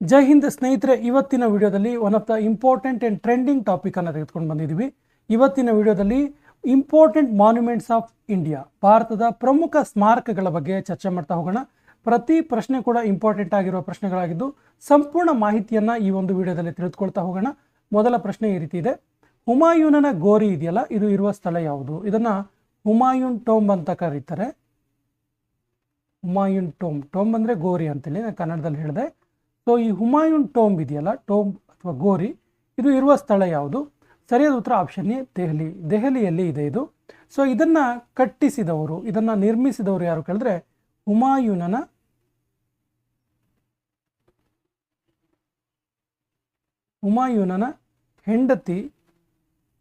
ಜೈ ಹಿಂದ್ ಸ್ನೇಹಿತರೆ, ಇವತ್ತಿನ ವಿಡಿಯೋದಲ್ಲಿ one of the important and trending ಟಾಪಿಕನ್ನು ತೆಗೆದುಕೊಂಡು ಬಂದಿದ್ದೀವಿ. ಇವತ್ತಿನ ವಿಡಿಯೋದಲ್ಲಿ ಇಂಪಾರ್ಟೆಂಟ್ ಮಾನ್ಯುಮೆಂಟ್ಸ್ ಆಫ್ ಇಂಡಿಯಾ ಭಾರತದ ಪ್ರಮುಖ ಸ್ಮಾರಕಗಳ ಬಗ್ಗೆ ಚರ್ಚೆ ಮಾಡ್ತಾ ಹೋಗೋಣ. ಪ್ರತಿ ಪ್ರಶ್ನೆ ಕೂಡ ಇಂಪಾರ್ಟೆಂಟ್ ಆಗಿರುವ ಪ್ರಶ್ನೆಗಳಾಗಿದ್ದು, ಸಂಪೂರ್ಣ ಮಾಹಿತಿಯನ್ನು ಈ ಒಂದು ವಿಡಿಯೋದಲ್ಲಿ ತಿಳಿದುಕೊಳ್ತಾ ಹೋಗೋಣ. ಮೊದಲ ಪ್ರಶ್ನೆ ಈ ರೀತಿ ಇದೆ. ಹುಮಾಯೂನನ ಗೋರಿ ಇದೆಯಲ್ಲ? ಇದು ಇರುವ ಸ್ಥಳ ಯಾವುದು? ಇದನ್ನು ಹುಮಾಯೂನ್ ಟೋಂಬ್ ಅಂತ ಕರೀತಾರೆ. ಹುಮಾಯೂನ್ ಟೋಂಬ್ ಟೋಂಬ್ ಅಂದರೆ ಗೋರಿ ಅಂತೇಳಿ ನಾನು ಕನ್ನಡದಲ್ಲಿ ಹೇಳಿದೆ. ಸೊ ಈ ಹುಮಾಯೂನ್ ಟೋಂಬ್ ಇದೆಯಲ್ಲ, ಟೋಂಬ್ ಅಥವಾ ಗೋರಿ, ಇದು ಇರುವ ಸ್ಥಳ ಯಾವುದು? ಸರಿಯಾದ ಉತ್ತರ ಆಪ್ಷನ್ ಎ, ದೆಹಲಿ. ದೆಹಲಿಯಲ್ಲಿ ಇದೆ ಇದು. ಸೊ ಇದನ್ನು ಕಟ್ಟಿಸಿದವರು, ಇದನ್ನು ನಿರ್ಮಿಸಿದವರು ಯಾರು ಕೇಳಿದ್ರೆ, ಹುಮಾಯೂನನ ಹುಮಾಯೂನನ ಹೆಂಡತಿ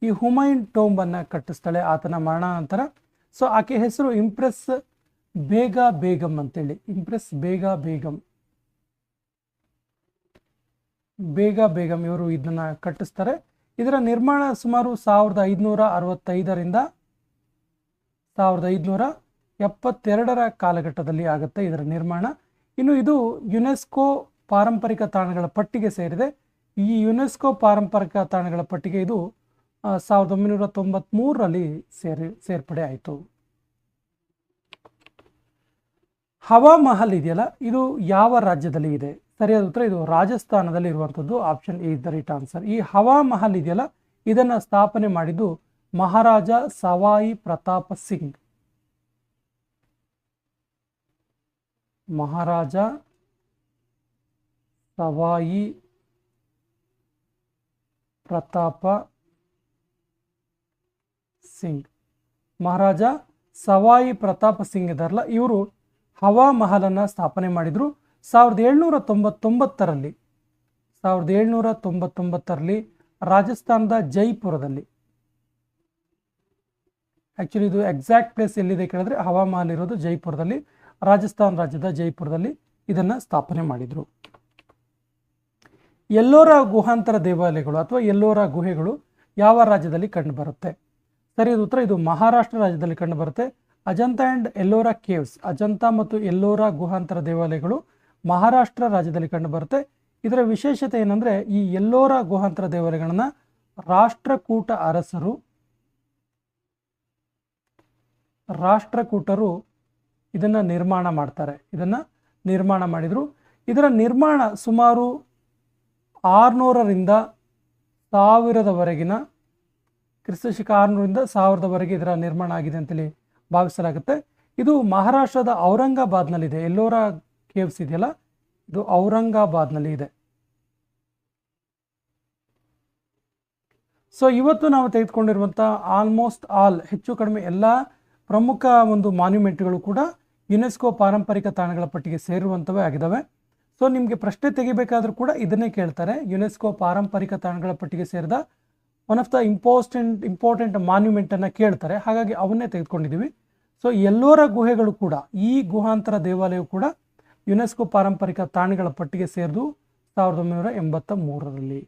ಈ ಹುಮಾಯೂನ್ ಟೋಂಬನ್ನು ಕಟ್ಟಿಸ್ತಾಳೆ ಆತನ ಮರಣಾನಂತರ. ಸೊ ಆಕೆ ಹೆಸರು ಇಂಪ್ರೆಸ್ ಬೇಗ ಬೇಗಂ ಅಂತೇಳಿ. ಇಂಪ್ರೆಸ್ ಬೇಗ ಬೇಗಂ. ಬೇಗ ಬೇಗ ಇವರು ಇದನ್ನ ಕಟ್ಟಿಸ್ತಾರೆ. ಇದರ ನಿರ್ಮಾಣ ಸುಮಾರು ಸಾವಿರದ ಐದುನೂರ ಅರವತ್ತೈದರಿಂದ ಸಾವಿರದ ಐದುನೂರ ಎಪ್ಪತ್ತೆರಡರ ಕಾಲಘಟ್ಟದಲ್ಲಿ ಆಗುತ್ತೆ ಇದರ ನಿರ್ಮಾಣ. ಇನ್ನು ಇದು ಯುನೆಸ್ಕೋ ಪಾರಂಪರಿಕ ತಾಣಗಳ ಪಟ್ಟಿಗೆ ಸೇರಿದೆ. ಈ ಯುನೆಸ್ಕೋ ಪಾರಂಪರಿಕ ತಾಣಗಳ ಪಟ್ಟಿಗೆ ಇದು ಸಾವಿರದ ಒಂಬೈನೂರ ತೊಂಬತ್ತ್ಮೂರರಲ್ಲಿ ಸೇರಿ, ಸೇರ್ಪಡೆ ಆಯಿತು. ಹವಾಮಹಲ್ ಇದೆಯಲ್ಲ, ಇದು ಯಾವ ರಾಜ್ಯದಲ್ಲಿ ಇದೆ? ಸರಿಯಾದ ಉತ್ತರ ಇದು ರಾಜಸ್ಥಾನದಲ್ಲಿ ಇರುವಂಥದ್ದು option is the right answer ಈ ಹವಾ ಮಹಲ್ ಇದೆಯಲ್ಲ, ಇದನ್ನು ಸ್ಥಾಪನೆ ಮಾಡಿದ್ದು ಮಹಾರಾಜ ಸವಾಯಿ ಪ್ರತಾಪ ಸಿಂಗ್. ಮಹಾರಾಜ ಸವಾಯಿ ಪ್ರತಾಪ ಸಿಂಗ್. ಮಹಾರಾಜ ಸವಾಯಿ ಪ್ರತಾಪ ಸಿಂಗ್ ಇದಾರಲ್ಲ ಇವರು ಹವಾ ಮಹಲನ್ನು ಸ್ಥಾಪನೆ ಮಾಡಿದರು. ಸಾವಿರದ ಏಳ್ನೂರ ತೊಂಬತ್ತೊಂಬತ್ತರಲ್ಲಿ, ಸಾವಿರದ ಏಳ್ನೂರ ತೊಂಬತ್ತೊಂಬತ್ತರಲ್ಲಿ ರಾಜಸ್ಥಾನದ ಜೈಪುರದಲ್ಲಿ. ಆ್ಯಕ್ಚುಲಿ ಇದು ಎಕ್ಸಾಕ್ಟ್ ಪ್ಲೇಸ್ ಎಲ್ಲಿದೆ ಕೇಳಿದ್ರೆ ಹವಾಮಾನ ಇರೋದು ಜೈಪುರದಲ್ಲಿ, ರಾಜಸ್ಥಾನ ರಾಜ್ಯದ ಜೈಪುರದಲ್ಲಿ ಇದನ್ನು ಸ್ಥಾಪನೆ ಮಾಡಿದರು. ಎಲ್ಲೋರ ಗುಹಾಂತರ ದೇವಾಲಯಗಳು ಅಥವಾ ಎಲ್ಲೋರ ಗುಹೆಗಳು ಯಾವ ರಾಜ್ಯದಲ್ಲಿ ಕಂಡುಬರುತ್ತೆ ಸರಿ ಉತ್ತರ, ಇದು ಮಹಾರಾಷ್ಟ್ರ ರಾಜ್ಯದಲ್ಲಿ ಕಂಡುಬರುತ್ತೆ ಅಜಂತಾ ಆ್ಯಂಡ್ ಎಲ್ಲೋರಾ ಕೇವ್ಸ್ ಅಜಂತಾ ಮತ್ತು ಎಲ್ಲೋರಾ ಗುಹಾಂತರ ದೇವಾಲಯಗಳು ಮಹಾರಾಷ್ಟ್ರ ರಾಜ್ಯದಲ್ಲಿ ಕಂಡುಬರುತ್ತೆ ಇದರ ವಿಶೇಷತೆ ಏನಂದರೆ ಈ ಎಲ್ಲೋರ ಗುಹಾಂತರ ದೇವಾಲಯಗಳನ್ನು ರಾಷ್ಟ್ರಕೂಟ ಅರಸರು ರಾಷ್ಟ್ರಕೂಟರು ಇದನ್ನು ನಿರ್ಮಾಣ ಮಾಡ್ತಾರೆ. ಇದನ್ನು ನಿರ್ಮಾಣ ಮಾಡಿದರು. ಇದರ ನಿರ್ಮಾಣ ಸುಮಾರು ಆರುನೂರರಿಂದ ಸಾವಿರದವರೆಗಿನ ಕ್ರಿಸ್ತಶಕ ಆರುನೂರಿಂದ ಸಾವಿರದವರೆಗೆ ಇದರ ನಿರ್ಮಾಣ ಆಗಿದೆ ಅಂತೇಳಿ ಭಾವಿಸಲಾಗುತ್ತೆ. ಇದು ಮಹಾರಾಷ್ಟ್ರದ ಔರಂಗಾಬಾದ್ನಲ್ಲಿದೆ. ಎಲ್ಲೋರ ಕೇವ್ಸ್ ಇದೆಯಲ್ಲ ಇದು ಔರಂಗಾಬಾದ್ನಲ್ಲಿ ಇದೆ. ಸೊ ಇವತ್ತು ನಾವು ತೆಗೆದುಕೊಂಡಿರುವಂಥ ಆಲ್ಮೋಸ್ಟ್ ಆಲ್ ಹೆಚ್ಚು ಕಡಿಮೆ ಎಲ್ಲ ಪ್ರಮುಖ ಒಂದು ಮಾನ್ಯುಮೆಂಟ್ಗಳು ಕೂಡ ಯುನೆಸ್ಕೋ ಪಾರಂಪರಿಕ ತಾಣಗಳ ಪಟ್ಟಿಗೆ ಸೇರುವಂಥವೇ ಆಗಿದ್ದಾವೆ. ಸೊ ನಿಮಗೆ ಪ್ರಶ್ನೆ ತೆಗಿಬೇಕಾದ್ರೂ ಕೂಡ ಇದನ್ನೇ ಕೇಳ್ತಾರೆ. ಯುನೆಸ್ಕೋ ಪಾರಂಪರಿಕ ತಾಣಗಳ ಪಟ್ಟಿಗೆ ಸೇರಿದ one of the important important ಮಾನ್ಯುಮೆಂಟನ್ನು ಕೇಳ್ತಾರೆ. ಹಾಗಾಗಿ ಅವನ್ನೇ ತೆಗೆದುಕೊಂಡಿದ್ದೀವಿ. ಸೊ ಎಲ್ಲೋರ ಗುಹೆಗಳು ಕೂಡ, ಈ ಗುಹಾಂತರ ದೇವಾಲಯವು ಕೂಡ ಯುನೆಸ್ಕೋ ಪಾರಂಪರಿಕ ತಾಣಗಳ ಪಟ್ಟಿಗೆ ಸೇರಿದು ಸಾವಿರದ ಒಂಬೈನೂರ ಎಂಬತ್ತ ಮೂರರಲ್ಲಿ.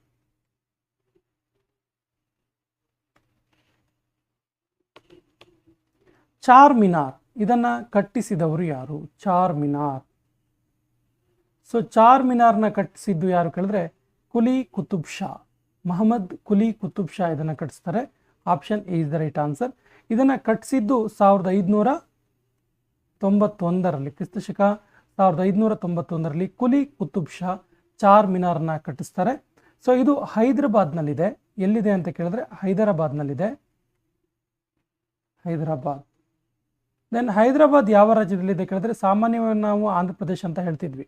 ಚಾರ್ ಮಿನಾರ್ ಇದನ್ನ ಕಟ್ಟಿಸಿದವರು ಯಾರು? ಚಾರ್ ಮಿನಾರ್ ಸೊ ಚಾರ್ ಮಿನಾರ್ನ ಕಟ್ಟಿಸಿದ್ದು ಯಾರು ಕೇಳಿದ್ರೆ ಕುಲಿ ಕುತುಬ್ ಶಾ ಮಹಮ್ಮದ್ ಕುಲಿ ಕುತುಬ್ ಶಾ ಇದನ್ನು ಕಟ್ಟಿಸ್ತಾರೆ. Option A is the right answer. ಇದನ್ನು ಕಟ್ಟಿಸಿದ್ದು ಸಾವಿರದ ಐದುನೂರ ತೊಂಬತ್ತೊಂದರಲ್ಲಿ. ಕ್ರಿಸ್ತಶಕ ಸಾವಿರದ ಐದುನೂರ ತೊಂಬತ್ತೊಂದರಲ್ಲಿ ಕುಲಿ ಕುತುಬ್ ಶಾ ಚಾರ್ ಮಿನಾರ್ನ ಕಟ್ಟಿಸ್ತಾರೆ. ಸೊ, ಇದು ಹೈದರಾಬಾದ್ನಲ್ಲಿದೆ. ಎಲ್ಲಿದೆ ಅಂತ ಕೇಳಿದ್ರೆ ಹೈದರಾಬಾದ್ನಲ್ಲಿದೆ. ಹೈದರಾಬಾದ್. ದೆನ್ ಹೈದರಾಬಾದ್ ಯಾವ ರಾಜ್ಯದಲ್ಲಿದೆ ಕೇಳಿದ್ರೆ ಸಾಮಾನ್ಯವಾಗಿ ನಾವು ಆಂಧ್ರ ಪ್ರದೇಶ ಅಂತ ಹೇಳ್ತಿದ್ವಿ.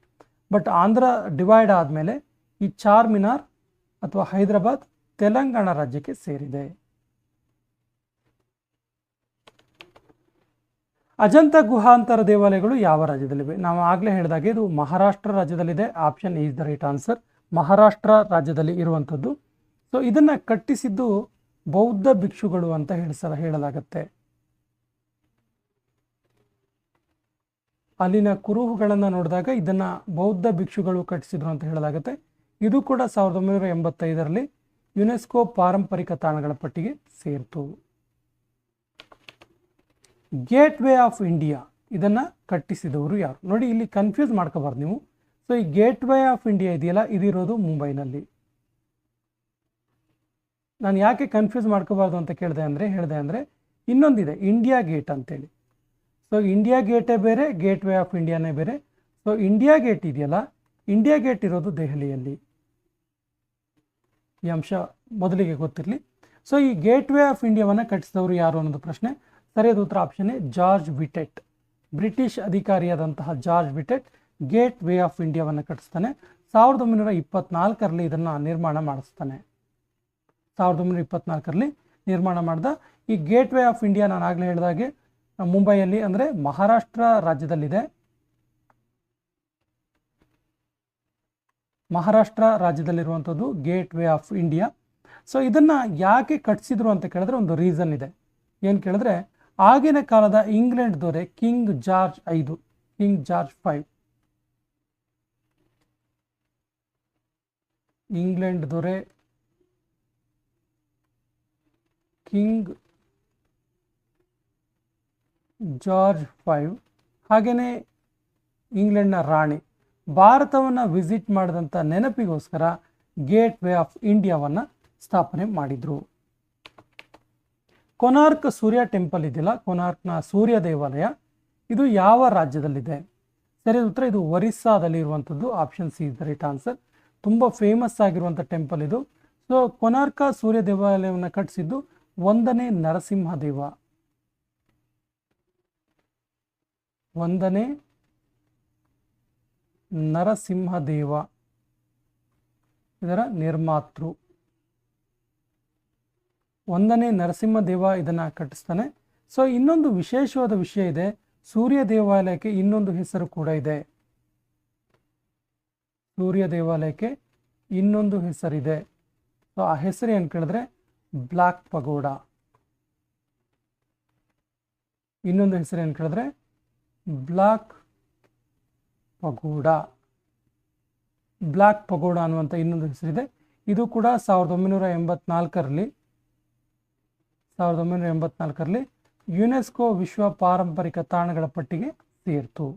ಬಟ್ ಆಂಧ್ರ ಡಿವೈಡ್ ಆದಮೇಲೆ ಈ ಚಾರ್ ಮಿನಾರ್ ಅಥವಾ ಹೈದರಾಬಾದ್ ತೆಲಂಗಾಣ ರಾಜ್ಯಕ್ಕೆ ಸೇರಿದೆ. ಅಜಂತ ಗುಹಾಂತರ ದೇವಾಲಯಗಳು ಯಾವ ರಾಜ್ಯದಲ್ಲಿವೆ? ನಾವು ಆಗಲೇ ಹೇಳಿದಾಗೆ ಇದು Maharashtra ರಾಜ್ಯದಲ್ಲಿದೆ. Option is the right answer Maharashtra ರಾಜ್ಯದಲ್ಲಿ ಇರುವಂಥದ್ದು. ಸೊ ಇದನ್ನು ಕಟ್ಟಿಸಿದ್ದು ಬೌದ್ಧ ಭಿಕ್ಷುಗಳು ಅಂತ ಹೇಳಿಸಲ ಹೇಳಲಾಗತ್ತೆ. ಅಲ್ಲಿನ ಕುರುಹುಗಳನ್ನು ನೋಡಿದಾಗ ಇದನ್ನು ಬೌದ್ಧ ಭಿಕ್ಷುಗಳು ಕಟ್ಟಿಸಿದ್ರು ಅಂತ ಹೇಳಲಾಗುತ್ತೆ. ಇದು ಕೂಡ ಸಾವಿರದ ಒಂಬೈನೂರ ಎಂಬತ್ತೈದರಲ್ಲಿ ಯುನೆಸ್ಕೋ ಪಾರಂಪರಿಕ ತಾಣಗಳ ಪಟ್ಟಿಗೆ ಸೇರಿತು. ಗೇಟ್ ವೇ ಆಫ್ ಇಂಡಿಯಾ ಇದನ್ನು ಕಟ್ಟಿಸಿದವರು ಯಾರು? ನೋಡಿ, ಇಲ್ಲಿ ಕನ್ಫ್ಯೂಸ್ ಮಾಡ್ಕೋಬಾರ್ದು ನೀವು. ಸೊ ಈ ಗೇಟ್ ವೇ ಆಫ್ ಇಂಡಿಯಾ ಇದೆಯಲ್ಲ ಇದಿರೋದು ಮುಂಬೈನಲ್ಲಿ. ನಾನು ಯಾಕೆ ಕನ್ಫ್ಯೂಸ್ ಮಾಡ್ಕೋಬಾರ್ದು ಅಂತ ಕೇಳಿದೆ ಅಂದರೆ, ಹೇಳಿದೆ ಅಂದರೆ, ಇನ್ನೊಂದಿದೆ ಇಂಡಿಯಾ ಗೇಟ್ ಅಂತೇಳಿ. ಸೊ ಇಂಡಿಯಾ ಗೇಟೇ ಬೇರೆ ಗೇಟ್ ವೇ ಆಫ್ ಇಂಡಿಯಾನೇ ಬೇರೆ. ಸೊ ಇಂಡಿಯಾ ಗೇಟ್ ಇದೆಯಲ್ಲ? ಇಂಡಿಯಾ ಗೇಟ್ ಇರೋದು ದೆಹಲಿಯಲ್ಲಿ. ಈ ಅಂಶ ಮೊದಲಿಗೆ ಗೊತ್ತಿರಲಿ. ಸೊ ಈ ಗೇಟ್ವೇ ಆಫ್ ಇಂಡಿಯಾವನ್ನು ಕಟ್ಟಿಸಿದವರು ಯಾರು ಅನ್ನೋದು ಪ್ರಶ್ನೆ. ಸರಿಯಾದ ಉತ್ತರ option A, George Wittet. British ಅಧಿಕಾರಿಯಾದಂತಹ George Wittet gate way of ಇಂಡಿಯಾವನ್ನು ಕಟ್ಟಿಸ್ತಾನೆ. ಸಾವಿರದ ಒಂಬೈನೂರ ಇಪ್ಪತ್ನಾಲ್ಕರಲ್ಲಿ ಇದನ್ನು ನಿರ್ಮಾಣ ಮಾಡಿಸ್ತಾನೆ. ಸಾವಿರದ ಒಂಬೈನೂರ ಇಪ್ಪತ್ನಾಲ್ಕರಲ್ಲಿ ನಿರ್ಮಾಣ ಮಾಡಿದ. ಈ ಗೇಟ್ ವೇ ಆಫ್ ಇಂಡಿಯಾ ನಾನು ಆಗಲೇ ಹೇಳಿದಾಗೆ ಮುಂಬೈಯಲ್ಲಿ ಅಂದರೆ ಮಹಾರಾಷ್ಟ್ರ ರಾಜ್ಯದಲ್ಲಿದೆ. ಮಹಾರಾಷ್ಟ್ರ ರಾಜ್ಯದಲ್ಲಿರುವಂಥದ್ದು gate way of India. So ಇದನ್ನು ಯಾಕೆ ಕಟ್ಸಿದ್ರು ಅಂತ ಕೇಳಿದ್ರೆ ಒಂದು ರೀಸನ್ ಇದೆ. ಏನು ಕೇಳಿದ್ರೆ ಆಗಿನ ಕಾಲದ ಇಂಗ್ಲೆಂಡ್ ದೊರೆ ಕಿಂಗ್ ಜಾರ್ಜ್ ಐದು, ಕಿಂಗ್ ಜಾರ್ಜ್ ಫೈವ್. ಇಂಗ್ಲೆಂಡ್ ದೊರೆ ಕಿಂಗ್ ಜಾರ್ಜ್ ಫೈವ್. ಹಾಗೆಯೇ ಇಂಗ್ಲೆಂಡ್ನ ರಾಣಿ, ಭಾರತವನ್ನು ವಿಸಿಟ್ ಮಾಡಿದಂಥ ನೆನಪಿಗೋಸ್ಕರ ಗೇಟ್ ವೇ ಆಫ್ ಇಂಡಿಯಾವನ್ನು ಸ್ಥಾಪನೆ ಮಾಡಿದರು. ಕೊನಾರ್ಕ್ ಸೂರ್ಯ ಟೆಂಪಲ್ ಇದೆಯಲ್ಲ, ಕೊನಾರ್ಕ್ನ ಸೂರ್ಯ ದೇವಾಲಯ, ಇದು ಯಾವ ರಾಜ್ಯದಲ್ಲಿದೆ? ಸರಿಯಾದ ಉತ್ತರ, ಇದು ಒರಿಸ್ಸಾದಲ್ಲಿ ಇರುವಂಥದ್ದು option C is right answer ತುಂಬ ಫೇಮಸ್ ಆಗಿರುವಂಥ ಟೆಂಪಲ್ ಇದು. ಸೊ ಕೊನಾರ್ಕ ಸೂರ್ಯ ದೇವಾಲಯವನ್ನು ಕಟ್ಟಿಸಿದ್ದು ಒಂದನೇ ನರಸಿಂಹದೇವ. ಒಂದನೇ ನರಸಿಂಹದೇವ. ಇದರ ನಿರ್ಮಾತೃ. ಒಂದನೇ ನರಸಿಂಹದೇವ ಇದನ್ನು ಕಟ್ಟಿಸ್ತಾನೆ. ಸೊ ಇನ್ನೊಂದು ವಿಶೇಷವಾದ ವಿಷಯ ಇದೆ. ಸೂರ್ಯ ದೇವಾಲಯಕ್ಕೆ ಇನ್ನೊಂದು ಹೆಸರು ಕೂಡ ಇದೆ. ಸೂರ್ಯ ದೇವಾಲಯಕ್ಕೆ ಇನ್ನೊಂದು ಹೆಸರಿದೆ. ಸೊ ಆ ಹೆಸರು ಏನು ಕೇಳಿದ್ರೆ, ಬ್ಲಾಕ್ ಪಗೋಡ. ಇನ್ನೊಂದು ಹೆಸರು ಏನು ಕೇಳಿದ್ರೆ, ಬ್ಲಾಕ್ ಪಗೋಡ. ಬ್ಲಾಕ್ ಪಗೋಡ ಅನ್ನುವಂಥ ಇನ್ನೊಂದು ಹೆಸರಿದೆ. ಇದು ಕೂಡ ಸಾವಿರದ ಒಂಬೈನೂರ ಎಂಬತ್ನಾಲ್ಕರಲ್ಲಿ ಸಾವಿರದ ಒಂಬೈನೂರ ಎಂಬತ್ನಾಲ್ಕರಲ್ಲಿ ಯುನೆಸ್ಕೋ ವಿಶ್ವ ಪಾರಂಪರಿಕ ತಾಣಗಳ ಪಟ್ಟಿಗೆ ಸೇರ್ತು.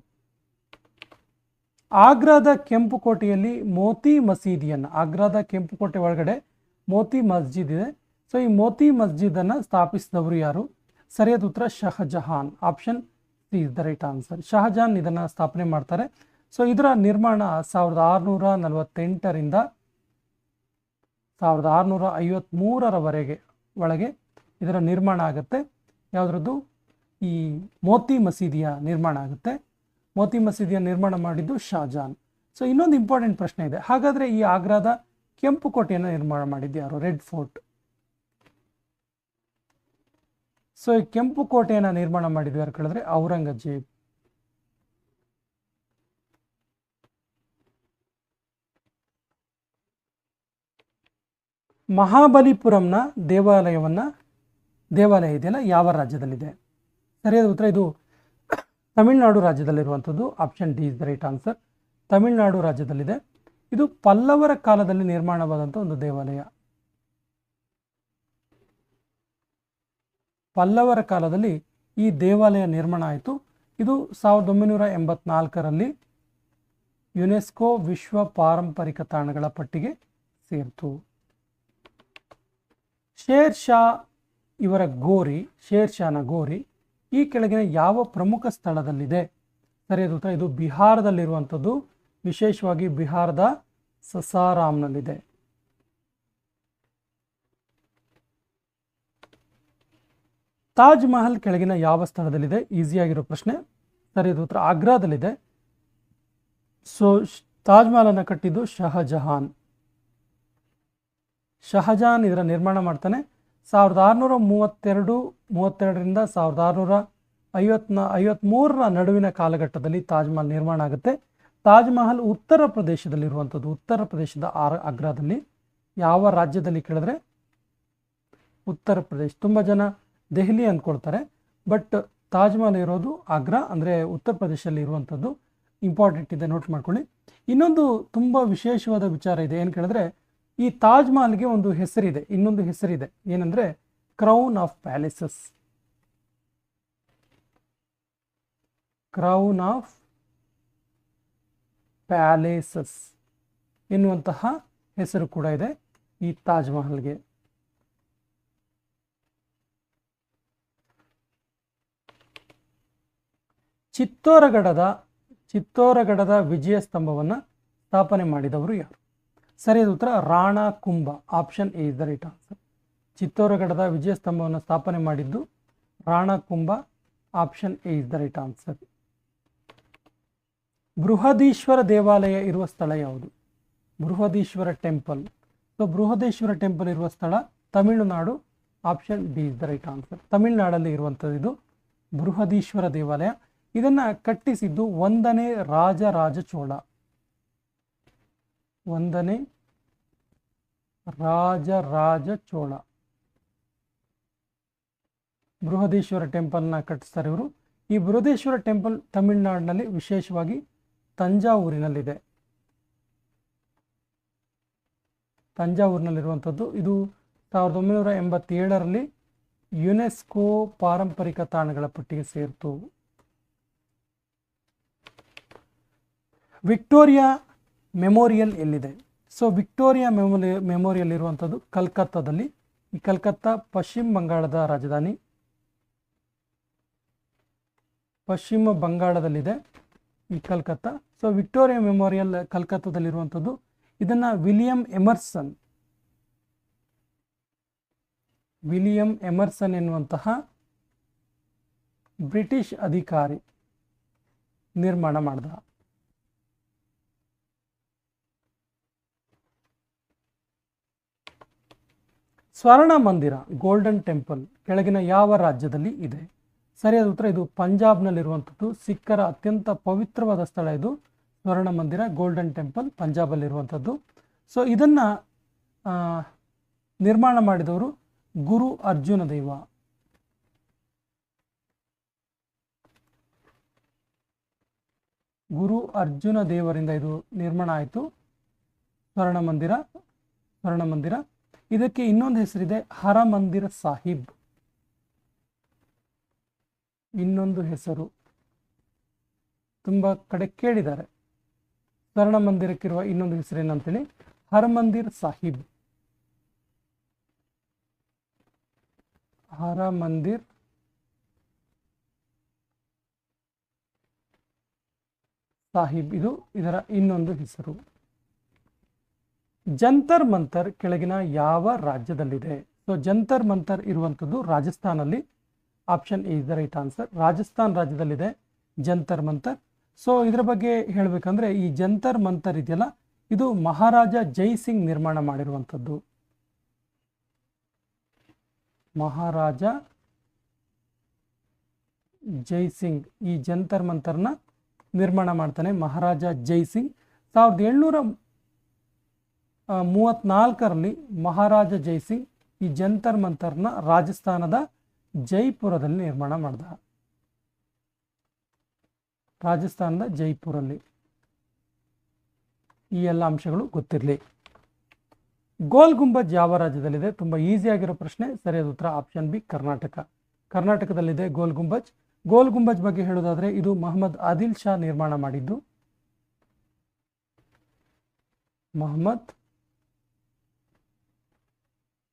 ಆಗ್ರಾದ ಕೆಂಪು ಕೋಟೆಯಲ್ಲಿ ಮೋತಿ ಮಸೀದಿಯನ್ನು, ಆಗ್ರಾದ ಕೆಂಪು ಕೋಟೆ ಒಳಗಡೆ ಮೋತಿ ಮಸ್ಜಿದ್ ಇದೆ. ಸೊ ಈ ಮೋತಿ ಮಸ್ಜಿದನ್ನು ಸ್ಥಾಪಿಸಿದವರು ಯಾರು? ಸರಿಯಾದ ಉತ್ತರ Shahjahan. Option C is the right answer Shahjahan ಇದನ್ನು ಸ್ಥಾಪನೆ ಮಾಡ್ತಾರೆ. ಸೊ ಇದರ ನಿರ್ಮಾಣ ಸಾವಿರದ ಆರುನೂರ ನಲವತ್ತೆಂಟರಿಂದ ಸಾವಿರದ ಆರುನೂರ ಐವತ್ತ್ಮೂರರವರೆಗೆ ಒಳಗೆ ಇದರ ನಿರ್ಮಾಣ ಆಗುತ್ತೆ. ಯಾವುದ್ರದ್ದು? ಈ ಮೋತಿ ಮಸೀದಿಯ ನಿರ್ಮಾಣ ಆಗುತ್ತೆ. ಮೋತಿ ಮಸೀದಿಯ ನಿರ್ಮಾಣ ಮಾಡಿದ್ದು ಶಾಜಾನ್ ಸೊ ಇನ್ನೊಂದು ಇಂಪಾರ್ಟೆಂಟ್ ಪ್ರಶ್ನೆ ಇದೆ. ಹಾಗಾದರೆ ಈ ಆಗ್ರಾದ ಕೆಂಪು ಕೋಟೆಯನ್ನು ನಿರ್ಮಾಣ ಮಾಡಿದ್ದು ಯಾರು? Red fort. ಸೊ ಈ ಕೆಂಪು ಕೋಟೆಯನ್ನು ನಿರ್ಮಾಣ ಮಾಡಿದ್ದು ಯಾರು ಕೇಳಿದ್ರೆ? ಔರಂಗಜೇಬ್. ಮಹಾಬಲಿಪುರಂನ ದೇವಾಲಯವನ್ನು ದೇವಾಲಯ ಇದೆಯಲ್ಲ, ಯಾವ ರಾಜ್ಯದಲ್ಲಿದೆ? ಸರಿಯಾದ ಉತ್ತರ ಇದು Tamil Nadu ರಾಜ್ಯದಲ್ಲಿರುವಂಥದ್ದು. Option D is the right answer Tamil Nadu ರಾಜ್ಯದಲ್ಲಿದೆ. ಇದು ಪಲ್ಲವರ ಕಾಲದಲ್ಲಿ ನಿರ್ಮಾಣವಾದಂಥ ಒಂದು ದೇವಾಲಯ. ಪಲ್ಲವರ ಕಾಲದಲ್ಲಿ ಈ ದೇವಾಲಯ ನಿರ್ಮಾಣ ಆಯಿತು. ಇದು ಸಾವಿರದ ಒಂಬೈನೂರ ಎಂಬತ್ನಾಲ್ಕರಲ್ಲಿ ಯುನೆಸ್ಕೋ ವಿಶ್ವ ಪಾರಂಪರಿಕ ತಾಣಗಳ ಪಟ್ಟಿಗೆ ಸೇರಿತು. ಶೇರ್ ಶಾ ಇವರ ಗೋರಿ ಶೇರ್ ಶಾನ ಗೋರಿ ಈ ಕೆಳಗಿನ ಯಾವ ಪ್ರಮುಖ ಸ್ಥಳದಲ್ಲಿದೆ? ಸರಿಯಾದ ಉತ್ತರ. ಇದು ಬಿಹಾರದಲ್ಲಿರುವಂಥದ್ದು. ವಿಶೇಷವಾಗಿ ಬಿಹಾರದ ಸಸಾರಾಮ್ನಲ್ಲಿದೆ. ತಾಜ್ ಮಹಲ್ ಕೆಳಗಿನ ಯಾವ ಸ್ಥಳದಲ್ಲಿದೆ? ಈಸಿಯಾಗಿರೋ ಪ್ರಶ್ನೆ. ಸರಿಯಾದ ಉತ್ತರ. ಆಗ್ರಾದಲ್ಲಿದೆ. ಸೊ ತಾಜ್ ಮಹಲನ್ನು ಕಟ್ಟಿದ್ದು ಶಹಜಹಾನ್. ಶಹಜಹಾನ್ ಇದರ ನಿರ್ಮಾಣ ಮಾಡ್ತಾನೆ. ಸಾವಿರದ ಆರುನೂರ ಮೂವತ್ತೆರಡು, ಮೂವತ್ತೆರಡರಿಂದ ಸಾವಿರದ ಆರುನೂರ ಐವತ್ನ ಐವತ್ತ್ಮೂರರ ನಡುವಿನ ಕಾಲಘಟ್ಟದಲ್ಲಿ ತಾಜ್ಮಹಲ್ ನಿರ್ಮಾಣ ಆಗುತ್ತೆ. ತಾಜ್ಮಹಲ್ ಉತ್ತರ ಪ್ರದೇಶದಲ್ಲಿರುವಂಥದ್ದು, ಉತ್ತರ ಪ್ರದೇಶದ ಆರ ಆಗ್ರಾದಲ್ಲಿ ಯಾವ ರಾಜ್ಯದಲ್ಲಿ ಕೇಳಿದ್ರೆ? ಉತ್ತರ ಪ್ರದೇಶ. ತುಂಬ ಜನ ದೆಹಲಿ ಅಂದ್ಕೊಳ್ತಾರೆ, ಬಟ್ ತಾಜ್ಮಹಲ್ ಇರೋದು ಆಗ್ರಾ, ಅಂದರೆ ಉತ್ತರ ಪ್ರದೇಶದಲ್ಲಿ ಇರುವಂಥದ್ದು. ಇಂಪಾರ್ಟೆಂಟ್ ಇದೆ, ನೋಟ್ ಮಾಡ್ಕೊಳ್ಳಿ. ಇನ್ನೊಂದು ತುಂಬ ವಿಶೇಷವಾದ ವಿಚಾರ ಇದೆ, ಏನು ಕೇಳಿದ್ರೆ ಈ ತಾಜ್ ಮಹಲ್ಗೆ ಒಂದು ಹೆಸರಿದೆ, ಇನ್ನೊಂದು ಹೆಸರಿದೆ. ಏನಂದ್ರೆ crown of palaces crown of palaces ಎನ್ನುವಂತಹ ಹೆಸರು ಕೂಡ ಇದೆ ಈ ತಾಜ್ ಮಹಲ್ಗೆ. ಚಿತ್ತೋರಗಡದ ಚಿತ್ತೋರಗಡದ ವಿಜಯ ಸ್ತಂಭವನ್ನು ಸ್ಥಾಪನೆ ಮಾಡಿದವರು ಯಾರು? ಸರಿಯಾದ ಉತ್ತರ, Rana Kumbha option A is the right answer ಚಿತ್ತೋರಗಡದ ವಿಜಯಸ್ತಂಭವನ್ನು ಸ್ಥಾಪನೆ ಮಾಡಿದ್ದು Rana Kumbha option A is the right answer Brihadeeswara ದೇವಾಲಯ ಇರುವ ಸ್ಥಳ ಯಾವುದು? Brihadeeswara temple so Brihadeeswara temple ಇರುವ ಸ್ಥಳ Tamil Nadu option D is the right answer ತಮಿಳುನಾಡಲ್ಲಿ ಇರುವಂಥದ್ದು ಇದು ಬೃಹದೀಶ್ವರ ದೇವಾಲಯ. ಇದನ್ನು ಕಟ್ಟಿಸಿದ್ದು ಒಂದನೇ ರಾಜರಾಜ ಚೋಳ ಒಂದನೇ ರಾಜರಾಜ ಚೋಳ. ಬೃಹದೇಶ್ವರ ಟೆಂಪಲ್ನ ಕಟ್ಟಿಸ್ತಾರೆ ಇವರು. ಈ ಬೃಹದೇಶ್ವರ ಟೆಂಪಲ್ ತಮಿಳುನಾಡಿನಲ್ಲಿ ವಿಶೇಷವಾಗಿ ತಂಜಾವೂರಿನಲ್ಲಿದೆ. ತಂಜಾವೂರಿನಲ್ಲಿರುವಂಥದ್ದು. ಇದು ಸಾವಿರದ ಒಂಬೈನೂರ ಎಂಬತ್ತೇಳರಲ್ಲಿ ಯುನೆಸ್ಕೋ ಪಾರಂಪರಿಕ ತಾಣಗಳ ಪಟ್ಟಿಗೆ ಸೇರಿತು. ವಿಕ್ಟೋರಿಯಾ ಮೆಮೋರಿಯಲ್ ಎಲ್ಲಿದೆ? ಸೊ ವಿಕ್ಟೋರಿಯಾ ಮೆಮೋರಿ ಮೆಮೋರಿಯಲ್ ಇರುವಂಥದ್ದು ಕಲ್ಕತ್ತಾದಲ್ಲಿ. ಈ ಕಲ್ಕತ್ತಾ ಪಶ್ಚಿಮ ಬಂಗಾಳದ ರಾಜಧಾನಿ. ಪಶ್ಚಿಮ ಬಂಗಾಳದಲ್ಲಿದೆ ಈ ಕಲ್ಕತ್ತಾ. ಸೊ ವಿಕ್ಟೋರಿಯಾ ಮೆಮೋರಿಯಲ್ ಕಲ್ಕತ್ತಾದಲ್ಲಿರುವಂಥದ್ದು. ಇದನ್ನು ವಿಲಿಯಂ ಎಮರ್ಸನ್ ವಿಲಿಯಂ ಎಮರ್ಸನ್ ಎನ್ನುವಂತಹ ಬ್ರಿಟಿಷ್ ಅಧಿಕಾರಿ ನಿರ್ಮಾಣ ಮಾಡಿದ. ಸ್ವರ್ಣ ಮಂದಿರ ಗೋಲ್ಡನ್ ಟೆಂಪಲ್ ಕೆಳಗಿನ ಯಾವ ರಾಜ್ಯದಲ್ಲಿ ಇದೆ? ಸರಿಯಾದ ಉತ್ತರ ಇದು ಪಂಜಾಬ್ನಲ್ಲಿರುವಂಥದ್ದು. ಸಿಖ್ಖರ ಅತ್ಯಂತ ಪವಿತ್ರವಾದ ಸ್ಥಳ ಇದು. ಸ್ವರ್ಣ ಮಂದಿರ ಗೋಲ್ಡನ್ ಟೆಂಪಲ್ ಪಂಜಾಬಲ್ಲಿರುವಂಥದ್ದು. ಸೊ ಇದನ್ನು ನಿರ್ಮಾಣ ಮಾಡಿದವರು ಗುರು ಅರ್ಜುನ ದೇವ. ಗುರು ಅರ್ಜುನ ದೇವರಿಂದ ಇದು ನಿರ್ಮಾಣ ಆಯಿತು. ಸ್ವರ್ಣ ಮಂದಿರ ಸ್ವರ್ಣ ಮಂದಿರ ಇದಕ್ಕೆ ಇನ್ನೊಂದು ಹೆಸರಿದೆ ಹರ ಮಂದಿರ ಸಾಹಿಬ್. ಇನ್ನೊಂದು ಹೆಸರು ತುಂಬ ಕಡೆ ಕೇಳಿದ್ದಾರೆ. ಸ್ವರ್ಣ ಮಂದಿರಕ್ಕಿರುವ ಇನ್ನೊಂದು ಹೆಸರು ಏನಂತೇಳಿ ಹರಮಂದಿರ್ ಸಾಹಿಬ್. ಹರ ಮಂದಿರ್ ಸಾಹಿಬ್. ಇದು ಇದರ ಇನ್ನೊಂದು ಹೆಸರು. ಜಂತರ್ ಮಂತರ್ ಕೆಳಗಿನ ಯಾವ ರಾಜ್ಯದಲ್ಲಿದೆ? ಸೊ ಜಂತರ್ ಮಂತರ್ ಇರುವಂಥದ್ದು ರಾಜಸ್ಥಾನಲ್ಲಿ. Option A is the right answer Rajasthan ರಾಜ್ಯದಲ್ಲಿದೆ Jantar Mantar so ಇದರ ಬಗ್ಗೆ ಹೇಳಬೇಕಂದ್ರೆ ಈ ಜಂತರ್ ಮಂತರ್ ಇದೆಯಲ್ಲ, ಇದು ಮಹಾರಾಜ ಜೈ ಸಿಂಗ್ ನಿರ್ಮಾಣ ಮಾಡಿರುವಂಥದ್ದು. ಮಹಾರಾಜ ಜೈ ಸಿಂಗ್ ಈ ಜಂತರ್ ಮಂತರ್ನ ನಿರ್ಮಾಣ ಮಾಡ್ತಾನೆ ಮಹಾರಾಜ ಜೈ ಸಿಂಗ್. ಸಾವಿರದ ಏಳ್ನೂರ ಮೂವತ್ನಾಲ್ಕರಲ್ಲಿ ಮಹಾರಾಜ ಜೈಸಿಂಗ್ ಈ ಜಂತರ್ ಮಂತರ್ನ ರಾಜಸ್ಥಾನದ ಜೈಪುರದಲ್ಲಿ ನಿರ್ಮಾಣ ಮಾಡಿದ. ರಾಜಸ್ಥಾನದ ಜೈಪುರಲ್ಲಿ. ಈ ಎಲ್ಲ ಅಂಶಗಳು ಗೊತ್ತಿರಲಿ. ಗೋಲ್ ಗುಂಬಜ್ ಯಾವ ರಾಜ್ಯದಲ್ಲಿದೆ? ತುಂಬ ಈಸಿಯಾಗಿರೋ ಪ್ರಶ್ನೆ. ಸರಿಯಾದ ಉತ್ತರ ಆಪ್ಷನ್ ಬಿ, ಕರ್ನಾಟಕ. ಕರ್ನಾಟಕದಲ್ಲಿದೆ ಗೋಲ್ ಗುಂಬಜ್. ಗೋಲ್ ಗುಂಬಜ್ ಬಗ್ಗೆ ಹೇಳೋದಾದರೆ ಇದು ಮೊಹಮ್ಮದ್ ಆದಿಲ್ ಶಾ ನಿರ್ಮಾಣ ಮಾಡಿದ್ದು. ಮೊಹಮ್ಮದ್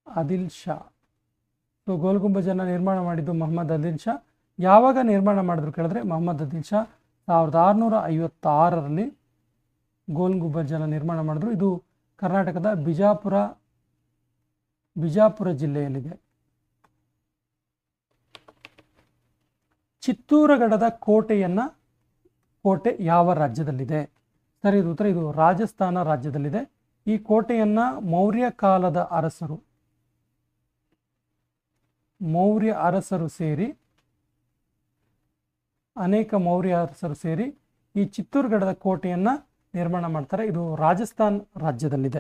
ಆದಿಲ್ ಶಾ. ಸೊ ಗೋಲ್ ಗುಂಬಜನ್ನು ನಿರ್ಮಾಣ ಮಾಡಿದ್ದು ಮೊಹಮ್ಮದ್ ಅದಿಲ್ ಶಾ. ಯಾವಾಗ ನಿರ್ಮಾಣ ಮಾಡಿದ್ರು ಕೇಳಿದ್ರೆ ಮೊಹಮ್ಮದ್ ಅದಿಲ್ ಶಾ ಸಾವಿರದ ಆರುನೂರ ಐವತ್ತಾರರಲ್ಲಿ ಗೋಲ್ ಗುಂಬಜನ್ನು ನಿರ್ಮಾಣ ಮಾಡಿದ್ರು. ಇದು ಕರ್ನಾಟಕದ ಬಿಜಾಪುರ ಬಿಜಾಪುರ ಜಿಲ್ಲೆಯಲ್ಲಿದೆ. ಚಿತ್ತೂರಗಡದ ಕೋಟೆಯನ್ನು, ಕೋಟೆ ಯಾವ ರಾಜ್ಯದಲ್ಲಿದೆ? ಸರಿಯಾದ ಉತ್ತರ, ಇದು ರಾಜಸ್ಥಾನ ರಾಜ್ಯದಲ್ಲಿದೆ. ಈ ಕೋಟೆಯನ್ನು ಮೌರ್ಯ ಕಾಲದ ಅರಸರು ಮೌರ್ಯ ಅರಸರು ಸೇರಿ, ಅನೇಕ ಮೌರ್ಯ ಅರಸರು ಸೇರಿ ಈ ಚಿತ್ತೂರುಗಡದ ಕೋಟೆಯನ್ನು ನಿರ್ಮಾಣ ಮಾಡ್ತಾರೆ. ಇದು ರಾಜಸ್ಥಾನ್ ರಾಜ್ಯದಲ್ಲಿದೆ.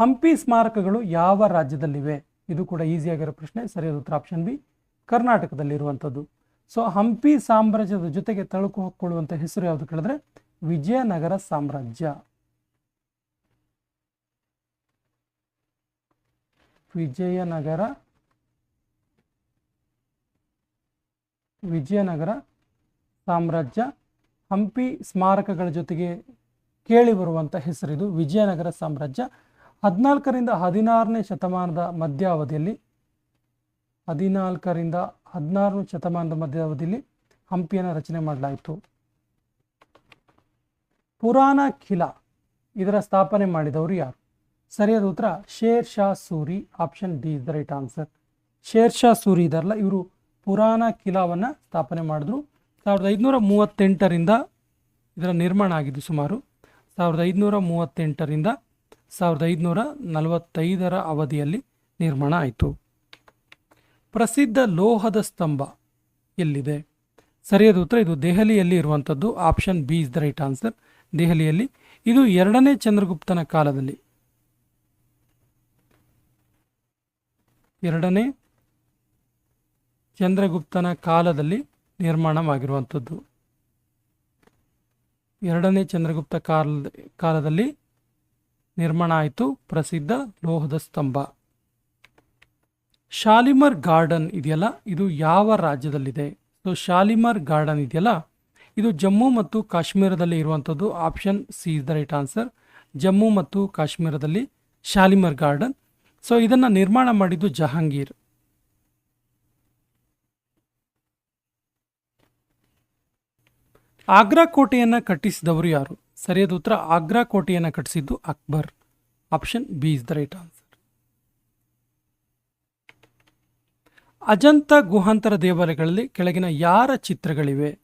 ಹಂಪಿ ಸ್ಮಾರಕಗಳು ಯಾವ ರಾಜ್ಯದಲ್ಲಿವೆ? ಇದು ಕೂಡ ಈಸಿಯಾಗಿರೋ ಪ್ರಶ್ನೆ. ಸರಿಯಾದ ಉತ್ತರ ಆಪ್ಷನ್ ಬಿ ಕರ್ನಾಟಕದಲ್ಲಿರುವಂಥದ್ದು. ಸೊ ಹಂಪಿ ಸಾಮ್ರಾಜ್ಯದ ಜೊತೆಗೆ ತಳುಕು ಹಾಕ್ಕೊಳ್ಳುವಂಥ ಹೆಸರು ಯಾವುದು ಕೇಳಿದ್ರೆ, ವಿಜಯನಗರ ಸಾಮ್ರಾಜ್ಯ. ವಿಜಯನಗರ ವಿಜಯನಗರ ಸಾಮ್ರಾಜ್ಯ ಹಂಪಿ ಸ್ಮಾರಕಗಳ ಜೊತೆಗೆ ಕೇಳಿ ಬರುವಂಥ ಹೆಸರಿದು ವಿಜಯನಗರ ಸಾಮ್ರಾಜ್ಯ. ಹದಿನಾಲ್ಕರಿಂದ ಹದಿನಾರನೇ ಶತಮಾನದ ಮಧ್ಯಾವಧಿಯಲ್ಲಿ, ಹದಿನಾಲ್ಕರಿಂದ ಹದಿನಾರನೇ ಶತಮಾನದ ಮಧ್ಯಾವಧಿಯಲ್ಲಿ ಹಂಪಿಯನ್ನು ರಚನೆ ಮಾಡಲಾಯಿತು. ಪುರಾಣ ಖಿಲಾ ಇದರ ಸ್ಥಾಪನೆ ಮಾಡಿದವರು ಯಾರು? ಸರಿಯಾದ ಉತ್ತರ Sher Shah Suri, option D is the right answer. Sher Shah Suri ಇದಾರಲ್ಲ, ಇವರು ಪುರಾಣ ಕಿಲಾವನ್ನು ಸ್ಥಾಪನೆ ಮಾಡಿದ್ರು. ಸಾವಿರದ ಐದುನೂರ ಮೂವತ್ತೆಂಟರಿಂದ ಇದರ ನಿರ್ಮಾಣ ಆಗಿದ್ದು ಸುಮಾರು. ಸಾವಿರದ ಐದುನೂರ ಮೂವತ್ತೆಂಟರಿಂದ ಸಾವಿರದ ಐದುನೂರ ನಲವತ್ತೈದರ ಅವಧಿಯಲ್ಲಿ ನಿರ್ಮಾಣ ಆಯಿತು. ಪ್ರಸಿದ್ಧ ಲೋಹದ ಸ್ತಂಭ ಎಲ್ಲಿದೆ? ಸರಿಯಾದ ಉತ್ತರ, ಇದು ದೆಹಲಿಯಲ್ಲಿ ಇರುವಂಥದ್ದು option B is the right answer. ದೆಹಲಿಯಲ್ಲಿ. ಇದು ಎರಡನೇ ಚಂದ್ರಗುಪ್ತನ ಕಾಲದಲ್ಲಿ. ಎರಡನೇ ಚಂದ್ರಗುಪ್ತನ ಕಾಲದಲ್ಲಿ ನಿರ್ಮಾಣವಾಗಿರುವಂಥದ್ದು. ಎರಡನೇ ಚಂದ್ರಗುಪ್ತ ಕಾಲ, ಕಾಲದಲ್ಲಿ ನಿರ್ಮಾಣ ಆಯಿತು. ಪ್ರಸಿದ್ಧ ಲೋಹದ ಸ್ತಂಭ. ಶಾಲಿಮರ್ ಗಾರ್ಡನ್ ಇದೆಯಲ್ಲ? ಇದು ಯಾವ ರಾಜ್ಯದಲ್ಲಿದೆ? ಸೊ, ಶಾಲಿಮರ್ ಗಾರ್ಡನ್ ಇದೆಯಲ್ಲ? ಇದು ಜಮ್ಮು ಮತ್ತು ಕಾಶ್ಮೀರದಲ್ಲಿ ಇರುವಂಥದ್ದು. Option C is the right answer. Jammu ಮತ್ತು ಕಾಶ್ಮೀರದಲ್ಲಿ ಶಾಲಿಮರ್ ಗಾರ್ಡನ್. ಸೊ, ಇದನ್ನು ನಿರ್ಮಾಣ ಮಾಡಿದ್ದು ಜಹಾಂಗೀರ್. ಆಗ್ರಾ ಕೋಟೆಯನ್ನು ಕಟ್ಟಿಸಿದವರು ಯಾರು? ಸರಿಯಾದ ಉತ್ತರ, ಆಗ್ರಾ ಕೋಟೆಯನ್ನು ಕಟ್ಟಿಸಿದ್ದು Akbar. Option B is the right answer. Ajanta ಗುಹಾಂತರ ದೇವಾಲಯಗಳಲ್ಲಿ ಕೆಳಗಿನ ಯಾರ ಚಿತ್ರಗಳಿವೆ?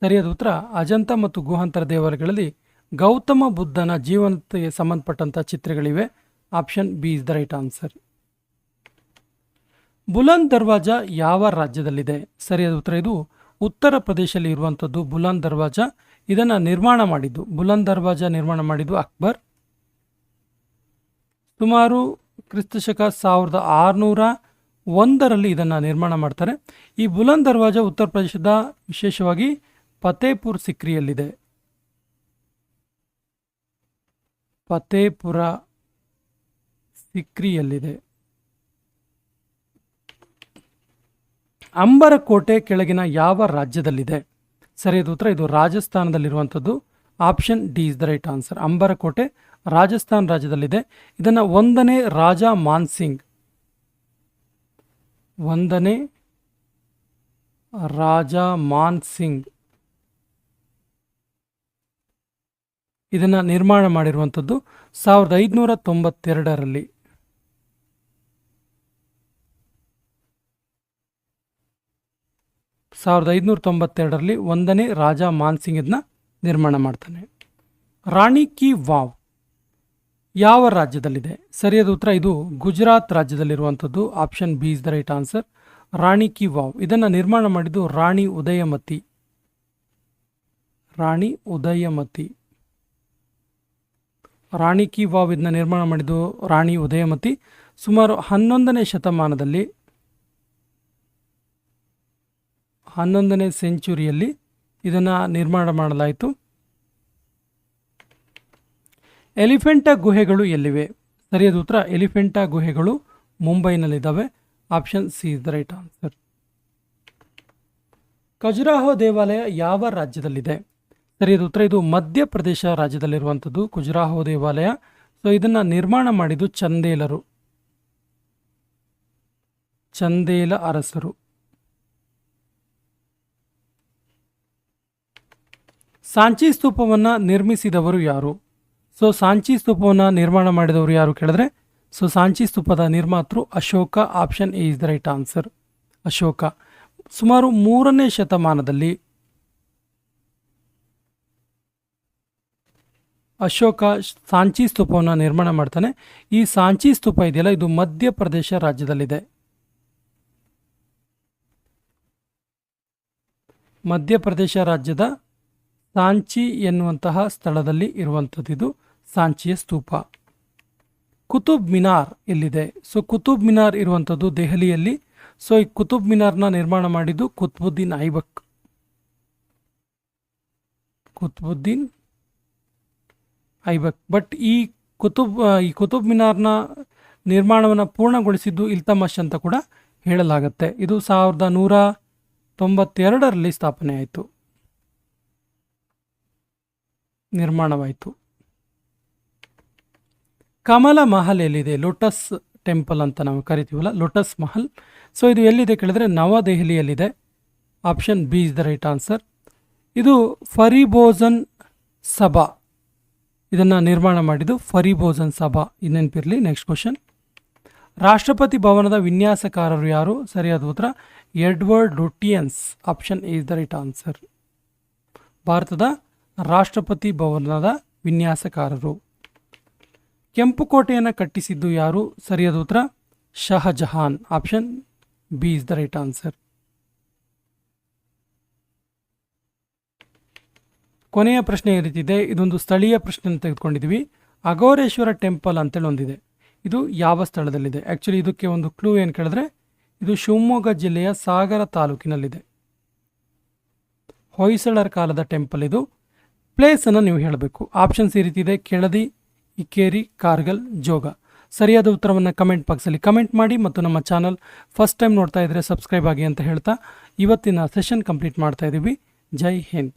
ಸರಿಯಾದ ಉತ್ತರ, ಅಜಂತ ಮತ್ತು ಗುಹಾಂತರ ದೇವಾಲಯಗಳಲ್ಲಿ ಗೌತಮ ಬುದ್ಧನ ಜೀವನಕ್ಕೆ ಸಂಬಂಧಪಟ್ಟಂಥ ಚಿತ್ರಗಳಿವೆ. Option B is the right answer. Buland Darwaza ಯಾವ ರಾಜ್ಯದಲ್ಲಿದೆ? ಸರಿಯಾದ ಉತ್ತರ ಇದು ಉತ್ತರ ಪ್ರದೇಶದಲ್ಲಿ ಇರುವಂಥದ್ದು ಬುಲಂದ್ ದರ್ವಾಜ. ಇದನ್ನು ನಿರ್ಮಾಣ ಮಾಡಿದ್ದು, ಬುಲಂದ್ ದರ್ವಾಜ ನಿರ್ಮಾಣ ಮಾಡಿದ್ದು ಅಕ್ಬರ್. ಸುಮಾರು ಕ್ರಿಸ್ತಶಕ ಸಾವಿರದ ಆರುನೂರ ಒಂದರಲ್ಲಿ ಇದನ್ನು ನಿರ್ಮಾಣ ಮಾಡ್ತಾರೆ. ಈ ಬುಲಂದ್ ದರ್ವಾಜ ಉತ್ತರ ಪ್ರದೇಶದ ವಿಶೇಷವಾಗಿ ಫತೇಪುರ್ ಸಿಕ್ರಿಯಲ್ಲಿದೆ. ಫತೇಪುರ ಸಿಕ್ರಿಯಲ್ಲಿದೆ. ಅಂಬರಕೋಟೆ ಕೆಳಗಿನ ಯಾವ ರಾಜ್ಯದಲ್ಲಿದೆ? ಸರಿಯಾದ ಉತ್ತರ. ಇದು ರಾಜಸ್ಥಾನದಲ್ಲಿರುವಂಥದ್ದು. Option D is the right answer ಅಂಬರಕೋಟೆ Rajasthan ರಾಜ್ಯದಲ್ಲಿದೆ. ಇದನ್ನು ಒಂದನೇ ರಾಜ ಮಾನ್ಸಿಂಗ್ ಒಂದನೇ ರಾಜ ಮಾನ್ ಸಿಂಗ್. ಇದನ್ನು ನಿರ್ಮಾಣ ಮಾಡಿರುವಂಥದ್ದು ಸಾವಿರದ ಐದುನೂರ ತೊಂಬತ್ತೆರಡರಲ್ಲಿ. ಸಾವಿರದ ಐದುನೂರ ತೊಂಬತ್ತೆರಡರಲ್ಲಿ ಒಂದನೇ ರಾಜ ಮಾನ್ಸಿಂಗ್ ಇದನ್ನ ನಿರ್ಮಾಣ ಮಾಡ್ತಾನೆ. ರಾಣಿ ಕಿ ವಾವ್ ಯಾವ ರಾಜ್ಯದಲ್ಲಿದೆ? ಸರಿಯಾದ ಉತ್ತರ ಇದು Gujarat ರಾಜ್ಯದಲ್ಲಿರುವಂಥದ್ದು. Option B is the right answer. Rani ki Vav ಇದನ್ನು ನಿರ್ಮಾಣ ಮಾಡಿದ್ದು ರಾಣಿ ಉದಯಮತಿ. ರಾಣಿ ಉದಯಮತಿ. ರಾಣಿ ಕಿ ವಾವ್ ಇದನ್ನ ನಿರ್ಮಾಣ ಮಾಡಿದ್ದು ರಾಣಿ ಉದಯಮತಿ. ಸುಮಾರು ಹನ್ನೊಂದನೇ ಶತಮಾನದಲ್ಲಿ ಹನ್ನೊಂದನೇ ಸೆಂಚುರಿಯಲ್ಲಿ ಇದನ್ನು ನಿರ್ಮಾಣ ಮಾಡಲಾಯಿತು. ಎಲಿಫೆಂಟಾ ಗುಹೆಗಳು ಎಲ್ಲಿವೆ? ಸರಿಯಾದ ಉತ್ತರ, ಎಲಿಫೆಂಟಾ ಗುಹೆಗಳು ಮುಂಬೈನಲ್ಲಿದ್ದಾವೆ. Option C is the right answer. Khajuraho ದೇವಾಲಯ ಯಾವ ರಾಜ್ಯದಲ್ಲಿದೆ? ಸರಿಯಾದ ಉತ್ತರ, ಇದು ಮಧ್ಯಪ್ರದೇಶ ರಾಜ್ಯದಲ್ಲಿರುವಂಥದ್ದು, ಖಜುರಾಹೋ ದೇವಾಲಯ. ಸೊ ಇದನ್ನು ನಿರ್ಮಾಣ ಮಾಡಿದ್ದು ಚಂದೇಲರು. ಚಂದೇಲ ಅರಸರು. ಸಾಂಚಿ ಸ್ತೂಪವನ್ನು ನಿರ್ಮಿಸಿದವರು ಯಾರು? ಸೊ ಸಾಂಚಿ ಸ್ತೂಪವನ್ನು ನಿರ್ಮಾಣ ಮಾಡಿದವರು ಯಾರು ಕೇಳಿದ್ರೆ? ಸೊ ಸಾಂಚಿ ಸ್ತೂಪದ ನಿರ್ಮಾತೃ Ashoka option A is the right answer Ashoka. ಸುಮಾರು ಮೂರನೇ ಶತಮಾನದಲ್ಲಿ ಅಶೋಕ ಸಾಂಚಿ ಸ್ತೂಪವನ್ನು ನಿರ್ಮಾಣ ಮಾಡ್ತಾನೆ. ಈ ಸಾಂಚಿ ಸ್ತೂಪ ಇದೆಯಲ್ಲ, ಇದು ಮಧ್ಯಪ್ರದೇಶ ರಾಜ್ಯದಲ್ಲಿದೆ. ಮಧ್ಯಪ್ರದೇಶ ರಾಜ್ಯದ ಸಾಂಚಿ ಎನ್ನುವಂತಹ ಸ್ಥಳದಲ್ಲಿ ಇರುವಂಥದ್ದಿದು ಸಾಂಚಿಯ ಸ್ತೂಪ. ಕುತುಬ್ ಮಿನಾರ್ ಎಲ್ಲಿದೆ? ಸೊ, ಕುತುಬ್ ಮಿನಾರ್ ಇರುವಂಥದ್ದು ದೆಹಲಿಯಲ್ಲಿ. ಸೊ, ಈ ಕುತುಬ್ ಮಿನಾರ್ನ ನಿರ್ಮಾಣ ಮಾಡಿದ್ದು ಕುತ್ಬುದ್ದೀನ್ ಐಬಕ್. ಕುತ್ಬುದ್ದೀನ್ ಐಬಕ್. ಬಟ್ ಈ ಕುತುಬ್ ಈ ಕುತುಬ್ ಮಿನಾರ್ನ ನಿರ್ಮಾಣವನ್ನು ಪೂರ್ಣಗೊಳಿಸಿದ್ದು ಇಲ್ತಮಶ್ ಅಂತ ಕೂಡ ಹೇಳಲಾಗುತ್ತೆ. ಇದು ಸಾವಿರದ ನೂರ ತೊಂಬತ್ತೆರಡರಲ್ಲಿ ಸ್ಥಾಪನೆ ಆಯಿತು ನಿರ್ಮಾಣವಾಯಿತು. ಕಮಲ ಮಹಲ್ ಎಲ್ಲಿದೆ ಲೋಟಸ್ ಟೆಂಪಲ್ ಅಂತ ನಾವು ಕರಿತೀವಲ್ಲ, ಲೋಟಸ್ ಮಹಲ್. ಸೊ ಇದು ಎಲ್ಲಿದೆ ಕೇಳಿದ್ರೆ ನವದೆಹಲಿಯಲ್ಲಿದೆ. Option B is the right answer ಇದು ಫರಿಬೋಜನ್ ಸಭಾ. ಇದನ್ನು ನಿರ್ಮಾಣ ಮಾಡಿದ್ದು ಫರಿಬೋಜನ್ ಸಭಾ. ಇನ್ನೆನಪಿರಲಿ? ನೆಕ್ಸ್ಟ್ ಕ್ವಶನ್ ರಾಷ್ಟ್ರಪತಿ ಭವನದ ವಿನ್ಯಾಸಕಾರರು ಯಾರು? ಸರಿಯಾದ ಉತ್ತರ, Edward Lutyens option is the right answer ಭಾರತದ ರಾಷ್ಟ್ರಪತಿ ಭವನದ ವಿನ್ಯಾಸಕಾರರು. ಕೆಂಪು ಕೋಟೆಯನ್ನು ಕಟ್ಟಿಸಿದ್ದು ಯಾರು? ಸರಿಯಾದ ಉತ್ತರ, Shahjahan. Option B is the right answer ಕೊನೆಯ ಪ್ರಶ್ನೆ ಈ ಇದೊಂದು ಸ್ಥಳೀಯ ಪ್ರಶ್ನೆ ತೆಗೆದುಕೊಂಡಿದ್ದೀವಿ. ಅಘೋರೇಶ್ವರ ಟೆಂಪಲ್ ಅಂತೇಳಿ ಒಂದಿದೆ. ಇದು ಯಾವ ಸ್ಥಳದಲ್ಲಿದೆ? ಆ್ಯಕ್ಚುಲಿ ಇದಕ್ಕೆ ಒಂದು ಕ್ಲೂ ಏನು ಕೇಳಿದ್ರೆ, ಇದು ಶಿವಮೊಗ್ಗ ಜಿಲ್ಲೆಯ ಸಾಗರ ತಾಲೂಕಿನಲ್ಲಿದೆ. ಹೊಯ್ಸಳರ ಕಾಲದ ಟೆಂಪಲ್ ಇದು. ಪ್ಲೇಸನ್ನು ನೀವು ಹೇಳಬೇಕು. ಆಪ್ಷನ್ಸ್ ಈ ರೀತಿ ಇದೆ. ಕೆಳದಿ, ಇಕ್ಕೇರಿ, ಕಾರ್ಗಲ್, ಜೋಗ. ಸರಿಯಾದ ಉತ್ತರವನ್ನು ಕಮೆಂಟ್ ಬಾಕ್ಸಲ್ಲಿ ಕಮೆಂಟ್ ಮಾಡಿ ಮತ್ತು ನಮ್ಮ ಚಾನಲ್ ಫಸ್ಟ್ ಟೈಮ್ ನೋಡ್ತಾ ಇದ್ದರೆ ಸಬ್ಸ್ಕ್ರೈಬ್ ಆಗಿ ಅಂತ ಹೇಳ್ತಾ. ಇವತ್ತಿನ ಸೆಷನ್ ಕಂಪ್ಲೀಟ್ ಮಾಡ್ತಾ ಇದ್ದೀವಿ ಜೈ ಹಿಂದ್.